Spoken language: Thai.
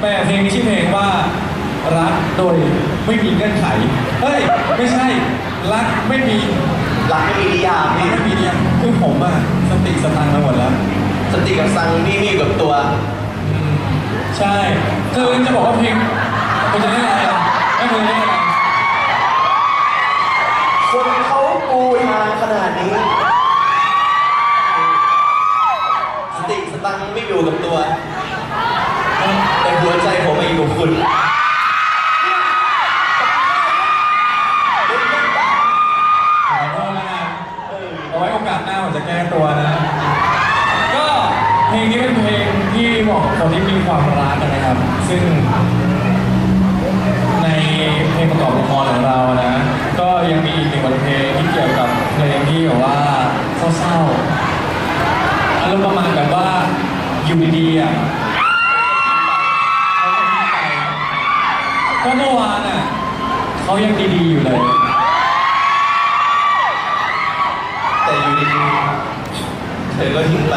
แต่เพลงนี้ชื่อเพลงว่ารักโดยไม่มีเงื่อนไข เฮ้ย ไม่ใช่ รักไม่มีรักไม่มีนิยามรักพี่ไม่มีเนี่ยคือผมอะสติสตังค์มาหมดแล้ว สติกับซังนี่มีอยู่กับตัว ใช่คือจะบอกว่าเพลงคุณจะเล่นอะไรอะไม่เคยเล่นอะไรคนเขาปูทางขนาดนี้ สติสตังค์ไม่อยู่กับตัว แต่หัวใจผมมาอยู่กับ คุณขอโทษแล้วกันเอาไว้โอกาสหน้าผมจะแก้ตัวนะ ก็เพลงนี้เป็นเพลงที่เหมาะกับคนที่มีความรักกันนะครับ ซึ่ง ในเพลงประกอบละครของเรานะ ก็ยังมีอีกหนึ่งบทเพลงที่เกี่ยวกับเพลงที่แบบว่าเศร้าๆอารมณ์ประมาณแบบว่าอยู่ดีๆอะ เมื่อวานอะเขายังดีๆอยู่เลย แต่อยู่ดีๆเธอก็ทิ้งไป